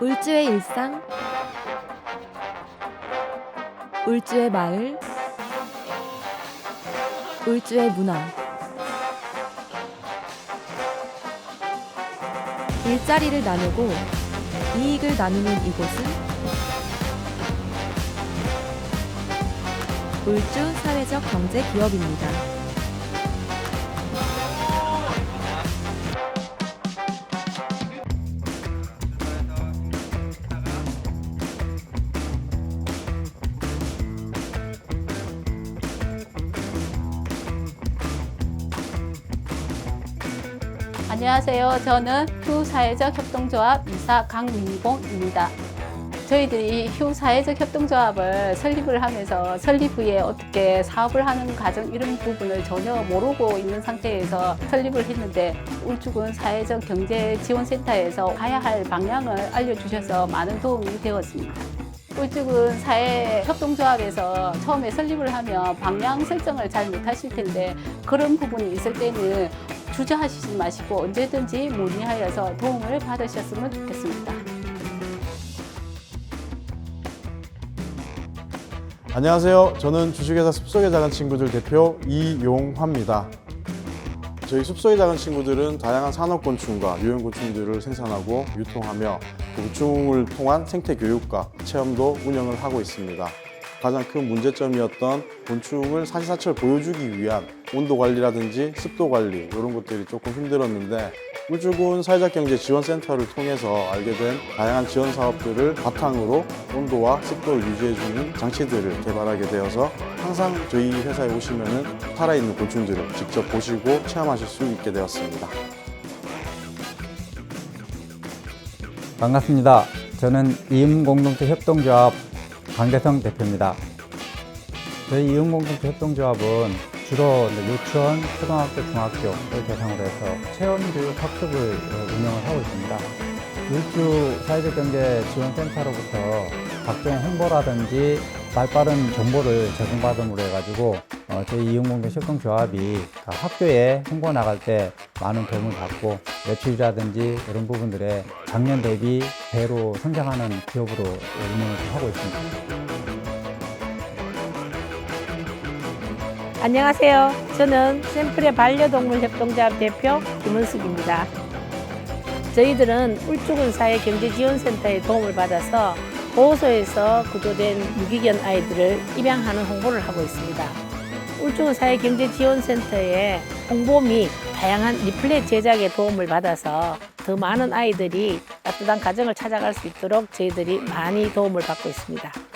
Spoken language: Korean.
울주의 일상 울주의 마을 울주의 문화 일자리를 나누고 이익을 나누는 이곳은 울주 사회적 경제 기업입니다. 안녕하세요. 저는 휴 사회적 협동조합 이사 강민봉입니다. 저희들이 휴 사회적 협동조합을 설립을 하면서 설립 후에 어떻게 사업을 하는 과정 이런 부분을 전혀 모르고 있는 상태에서 설립을 했는데 울주군 사회적 경제 지원센터에서 가야 할 방향을 알려주셔서 많은 도움이 되었습니다. 울주군 사회협동조합에서 처음에 설립을 하면 방향 설정을 잘 못하실 텐데 그런 부분이 있을 때는 주저하시지 마시고 언제든지 문의하여서 도움을 받으셨으면 좋겠습니다. 안녕하세요. 저는 주식회사 숲속의 작은 친구들 대표 이용화입니다. 저희 숲속의 작은 친구들은 다양한 산업곤충과 유형곤충들을 생산하고 유통하며 곤충을 통한 생태 교육과 체험도 운영을 하고 있습니다. 가장 큰 문제점이었던 곤충을 사시사철 보여주기 위한 온도 관리라든지 습도 관리 이런 것들이 조금 힘들었는데 울주군 사회적경제 지원센터를 통해서 알게 된 다양한 지원 사업들을 바탕으로 온도와 습도를 유지해주는 장치들을 개발하게 되어서 항상 저희 회사에 오시면은 살아있는 곤충들을 직접 보시고 체험하실 수 있게 되었습니다. 반갑습니다. 저는 이음공동체 협동조합 강대성 대표입니다. 저희 이음공동체 협동조합은 주로 유치원, 초등학교, 중학교를 대상으로 해서 체험교육 학습을 어, 운영을 하고 있습니다. 울주 사회적 경제 지원센터로부터 각종 홍보라든지 발빠른 정보를 제공받음으로 해가지고 어, 저희 이용공동 협동조합이 학교에 홍보 나갈 때 많은 도움을 받고 매출이라든지 이런 부분들에 작년 대비 배로 성장하는 기업으로 운영을 하고 있습니다. 안녕하세요. 저는 샘플의 반려동물 협동조합 대표 김은숙입니다. 저희들은 울주군 사회 경제지원센터의 도움을 받아서 보호소에서 구조된 유기견 아이들을 입양하는 홍보를 하고 있습니다. 울주군 사회 경제지원센터의 홍보 및 다양한 리플렛 제작에 도움을 받아서 더 많은 아이들이 따뜻한 가정을 찾아갈 수 있도록 저희들이 많이 도움을 받고 있습니다.